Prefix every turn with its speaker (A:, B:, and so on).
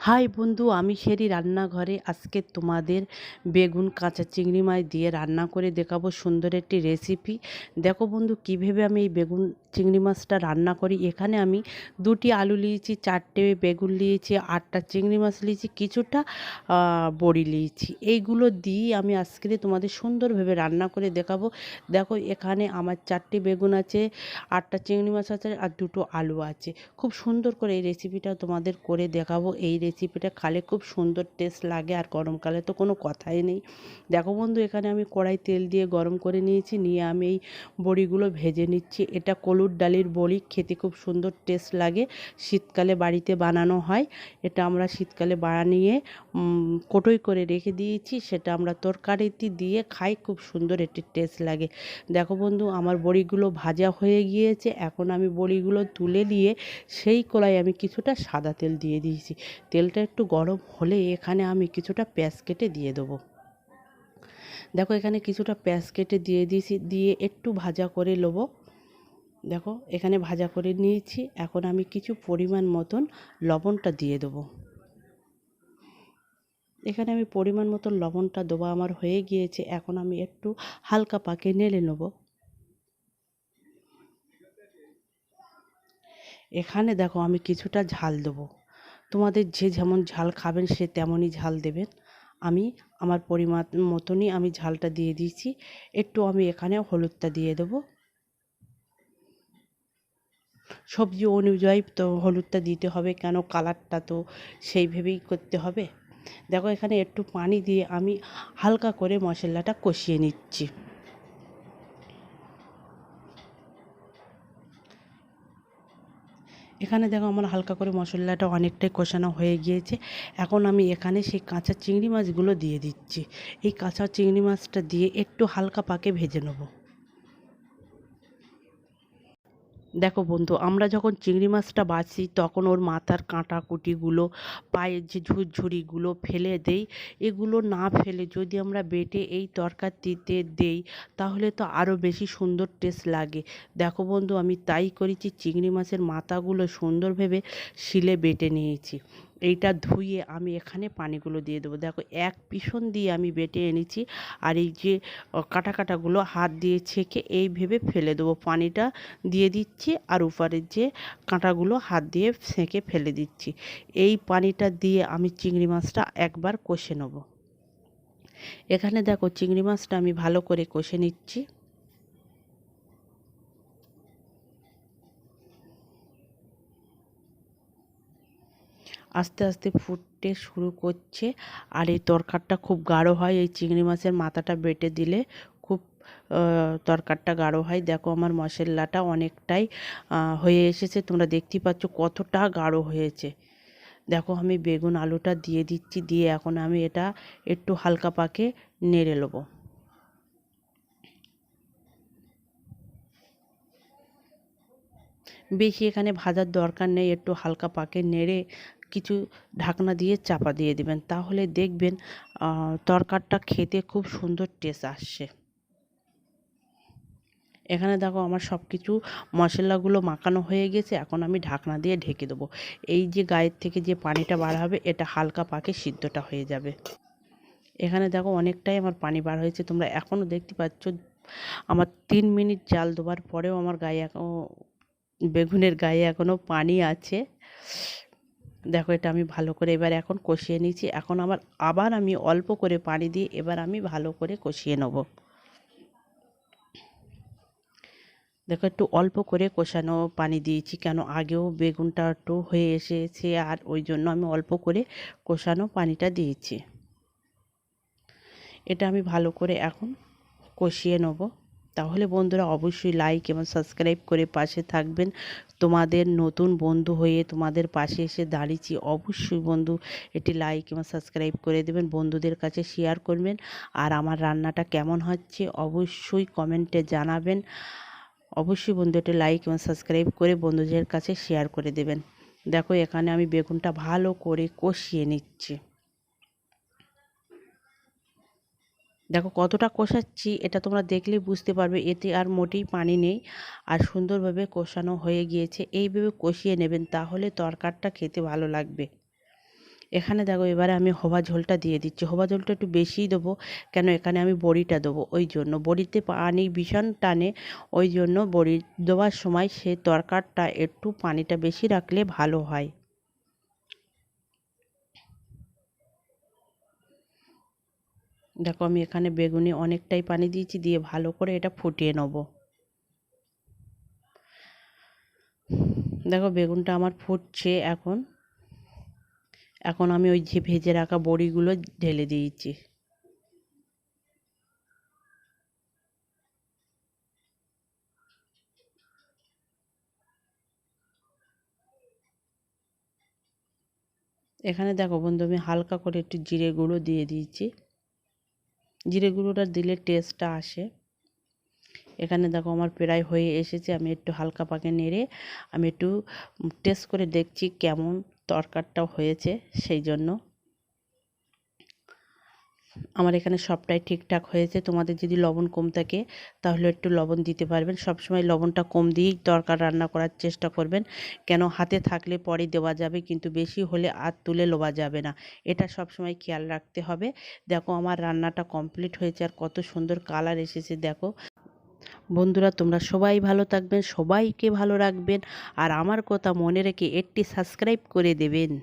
A: High বন্ধু, আমি সেরি রান্নাঘরে। আজকে তোমাদের বেগুন, কাঁচা চিংড়ি মাছ দিয়ে রান্না করে দেখাবো সুন্দর একটি রেসিপি। দেখো বন্ধু, কীভাবে আমি এই বেগুন চিংড়ি মাছটা রান্না করি। এখানে আমি দুটি আলু নিয়েছি, চারটে বেগুন নিয়েছি, আটটা চিংড়ি মাছ নিয়েছি, কিছুটা বড়ি নিয়েছি। এইগুলো দিয়ে আমি আজকে তোমাদের সুন্দরভাবে রান্না করে দেখাবো। দেখো, এখানে আমার চারটে বেগুন আছে, আটটা চিংড়ি মাছ আছে আর দুটো আলু আছে। খুব সুন্দর করে এই রেসিপিটা তোমাদের করে দেখাবো। এই রেসিপিটা খালে খুব সুন্দর টেস্ট লাগে আর গরমকালে তো কোনো কথাই নেই। দেখো বন্ধু, এখানে আমি কড়াই তেল দিয়ে গরম করে নিয়েছি। নিয়ে আমি এই বড়িগুলো ভেজে নিচ্ছি। এটা কলুর ডালির বড়ি খেতে খুব সুন্দর টেস্ট লাগে। শীতকালে বাড়িতে বানানো হয়। এটা আমরা শীতকালে বানিয়ে কোটোই করে রেখে দিয়েছি। সেটা আমরা তরকারিতে দিয়ে খাই, খুব সুন্দর একটি টেস্ট লাগে। দেখো বন্ধু, আমার বড়িগুলো ভাজা হয়ে গিয়েছে। এখন আমি বড়িগুলো তুলে দিয়ে সেই কড়াই আমি কিছুটা সাদা তেল দিয়ে দিয়েছি। তেলটা একটু গরম হলে এখানে আমি কিছুটা পেঁয়াজ কেটে দিয়ে দেবো। দেখো এখানে কিছুটা পেঁয়াজ কেটে দিয়ে দিয়েছি। দিয়ে একটু ভাজা করে নেব। দেখো, এখানে ভাজা করে নিয়েছি। এখন আমি কিছু পরিমাণ মতন লবণটা দিয়ে দেবো। এখানে আমি পরিমাণ মতন লবণটা দেবো আমার হয়ে গিয়েছে। এখন আমি একটু হালকা পাকে নেড়ে নেব। এখানে দেখো, আমি কিছুটা ঝাল দেবো। তোমাদের যে যেমন ঝাল খাবেন, সে তেমনই ঝাল দেবেন। আমি, আমার পরিমাণ মতনই আমি ঝালটা দিয়ে দিয়েছি। একটু আমি এখানে হলুদটা দিয়ে দেবো। সবজি অনুযায়ী তো হলুদটা দিতে হবে, কেন কালারটা তো সেইভাবেই করতে হবে। দেখো এখানে একটু পানি দিয়ে আমি হালকা করে মশলাটা কষিয়ে নিচ্ছি। এখানে দেখো আমার হালকা করে মশলাটা অনেকটাই কষানো হয়ে গিয়েছে। এখন আমি এখানে সেই কাঁচা চিংড়ি মাছগুলো দিয়ে দিচ্ছি। এই কাঁচা চিংড়ি মাছটা দিয়ে একটু হালকা পাকে ভেজে নেব। দেখো বন্ধু, আমরা যখন চিংড়ি মাছটা বাছি, তখন ওর মাথার কাঁটা কুটিগুলো, পায়ের যে ঝুরঝুরিগুলো ফেলে দেই। এগুলো না ফেলে যদি আমরা বেটে এই তরকারিতে দেই, তাহলে তো আরও বেশি সুন্দর টেস্ট লাগে। দেখো বন্ধু, আমি তাই করেছি, চিংড়ি মাছের মাথাগুলো সুন্দর ভেবে শিলে বেটে নিয়েছি। এইটা ধুয়ে আমি এখানে পানিগুলো দিয়ে দেবো। দেখো, এক পিছন দিয়ে আমি বেটে এনেছি আর এই যে কাটা কাটাগুলো হাত দিয়ে ছেঁকে এই ভেবে ফেলে দেবো। পানিটা দিয়ে দিচ্ছি আর উপরের যে কাঁটাগুলো হাত দিয়ে ছেঁকে ফেলে দিচ্ছি। এই পানিটা দিয়ে আমি চিংড়ি মাছটা একবার কষে নেব। এখানে দেখো, চিংড়ি মাছটা আমি ভালো করে কষে নিচ্ছি। আস্তে আস্তে ফুটতে শুরু করছে। আর এই তরকারটা খুব গাঢ় হয়। এই চিংড়ি মাছের মাথাটা বেটে দিলে খুব তরকারটা গাঢ় হয়। দেখো আমার মশলাটা অনেকটাই হয়ে এসেছে। তোমরা দেখতেই পাচ্ছ কতটা গাঢ় হয়েছে। দেখো আমি বেগুন আলুটা দিয়ে দিচ্ছি। দিয়ে এখন আমি এটা একটু হালকা পাকে নেড়ে নেব। বেশি এখানে ভাজার দরকার নেই, একটু হালকা পাকে নেড়ে কিছু ঢাকনা দিয়ে চাপা দিয়ে দেবেন। তাহলে দেখবেন তরকারটা খেতে খুব সুন্দর টেস্ট আসছে। এখানে দেখো আমার সব কিছু মশলাগুলো মাখানো হয়ে গেছে, এখন আমি ঢাকনা দিয়ে ঢেকে দেবো। এই যে গায়ের থেকে যে পানিটা বার হবে, এটা হালকা পাকে সিদ্ধটা হয়ে যাবে। এখানে দেখো অনেকটাই আমার পানি বার হয়েছে, তোমরা এখনও দেখতে পাচ্ছ, আমার তিন মিনিট জাল দেওয়ার পরেও আমার গায়ে বেগুনের গায়ে এখনও পানি আছে। দেখো এটা আমি ভালো করে এবার এখন কষিয়ে নিয়েছি এখন আমার আবার আমি অল্প করে পানি দিয়ে এবার আমি ভালো করে কষিয়ে নেব। দেখো একটু অল্প করে কষানো পানি দিয়েছি কেন আগেও বেগুনটা একটু হয়ে এসেছে আর ওই জন্য আমি অল্প করে কষানো পানিটা দিয়েছি। এটা আমি ভালো করে এখন কষিয়ে নেব। তাহলে বন্ধুরা অবশ্যই লাইক এবং সাবস্ক্রাইব করে পাশে থাকবেন। তোমাদের নতুন বন্ধু হয়ে তোমাদের পাশে এসে দাঁড়িয়েছি অবশ্যই বন্ধু এটি লাইক এবং সাবস্ক্রাইব করে দেবেন, বন্ধুদের কাছে শেয়ার করবেন। আর আমার রান্নাটা কেমন হচ্ছে অবশ্যই কমেন্টে জানাবেন। অবশ্যই বন্ধু এটি লাইক এবং সাবস্ক্রাইব করে বন্ধুদের কাছে শেয়ার করে দেবেন। দেখো এখানে আমি বেগুনটা ভালো করে কষিয়ে নিচ্ছি। দেখো কতটা কষাচ্ছি, এটা তোমরা দেখলে বুঝতে পারবে, এতে আর মোটেই পানি নেই আর সুন্দরভাবে কষানো হয়ে গিয়েছে। এইভাবে কষিয়ে নেবেন, তাহলে তরকারটা খেতে ভালো লাগবে। এখানে দেখো এবারে আমি হবা ঝোলটা দিয়ে দিচ্ছি। হবা ঝোলটা একটু বেশিই দেবো, কেন এখানে আমি বড়িটা দেবো, ওই জন্য। বড়িতে পানি ভীষণ টানে, ওই জন্য বড়ি দেওয়ার সময় সে তরকারটা একটু পানিটা বেশি রাখলে ভালো হয়। দেখো আমি এখানে বেগুনে অনেকটাই পানি দিয়েছি, দিয়ে ভালো করে এটা ফুটিয়ে নেব। দেখো বেগুনটা আমার ফুটছে এখন। এখন আমি ওই যে ভেজে রাখা বড়িগুলো ঢেলে দিয়েছি। এখানে দেখো বন্ধু আমি হালকা করে একটু জিরে গুঁড়ো দিয়ে দিয়েছি। জিরে গুঁড়োটা দিলে টেস্টটা আসে। এখানে দেখো আমার প্রায় হয়ে এসেছে, আমি একটু হালকা পাকে নেড়ে আমি একটু টেস্ট করে দেখছি কেমন তরকারটা হয়েছে, সেই জন্য। আমার এখানে সবটাই ঠিকঠাক হয়েছে। তোমাদের যদি লবণ কম থাকে, তাহলে একটু লবণ দিতে পারবেন। সবসময় লবণটা কম দিয়েই তরকার রান্না করার চেষ্টা করবেন। কেন, হাতে থাকলে পরে দেওয়া যাবে, কিন্তু বেশি হলে আর তুলে লোবা যাবে না। এটা সবসময় খেয়াল রাখতে হবে। দেখো, আমার রান্নাটা কমপ্লিট হয়েছে আর কত সুন্দর কালার এসেছে, দেখো। বন্ধুরা, তোমরা সবাই ভালো থাকবেন, সবাইকে ভালো রাখবেন। আর আমার কথা মনে রেখে একটি সাবস্ক্রাইব করে দেবেন।